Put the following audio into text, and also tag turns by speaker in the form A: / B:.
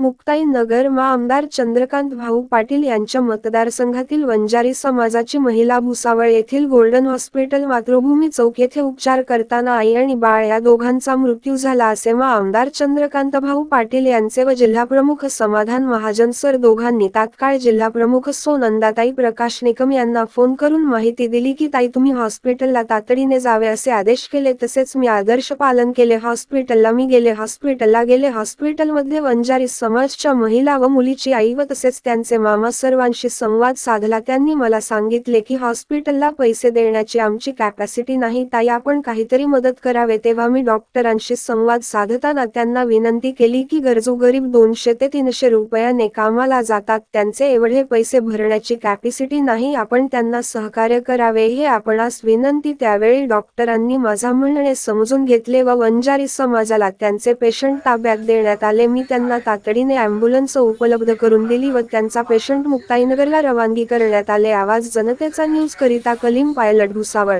A: मुक्ताई नगर मा आमदार चंद्रकांत भाऊ पाटील यांच्या मतदारसंघातील वंजारी समाजाची महिला भुसावळ येथील गोल्डन हॉस्पिटल मातृभूमी चौक येथे उपचार करताना आई आणि बाळ या दोघांचा मृत्यू झाला असे मा आमदार चंद्रकांत भाऊ पाटील यांचे व जिल्हाप्रमुख समाधान महाजन सर दोघांनी तात्काळ जिल्हाप्रमुख सोनंदाताई प्रकाश निकम यांना फोन करून माहिती दिली की ताई तुम्ही हॉस्पिटलला तातडीने जावे असे आदेश केले तसेच मी आदर्श पालन केले हॉस्पिटलला मी गेले हॉस्पिटलला गेले हॉस्पिटलमध्ये वंजारी समाज समाजच्या महिला व मुलीची आई व तसेच त्यांचे मामा सर्वांशी संवाद साधला. त्यांनी मला सांगितले की हॉस्पिटलला पैसे देण्याची आमची कॅपॅसिटी नाही. ताई आपण काहीतरी मदत करावे तेव्हा मी डॉक्टरांशी संवाद साधताना त्यांना विनंती केली की गरजू गरीब दोनशे ते तीनशे रुपयाने कामाला जातात. त्यांचे एवढे पैसे भरण्याची कॅपॅसिटी नाही. आपण त्यांना सहकार्य करावे हे आपणास विनंती. त्यावेळी डॉक्टरांनी माझा म्हणणे समजून घेतले व वंजारी समाजाला त्यांचे पेशंट ताब्यात देण्यात आले. मी त्यांना तातडीने अँब्युलन्स उपलब्ध करून दिली व त्यांचा पेशंट मुक्ताईनगरला रवानगी करण्यात आले. आवाज जनतेचा न्यूज करिता कलीम पायलट भुसावळ.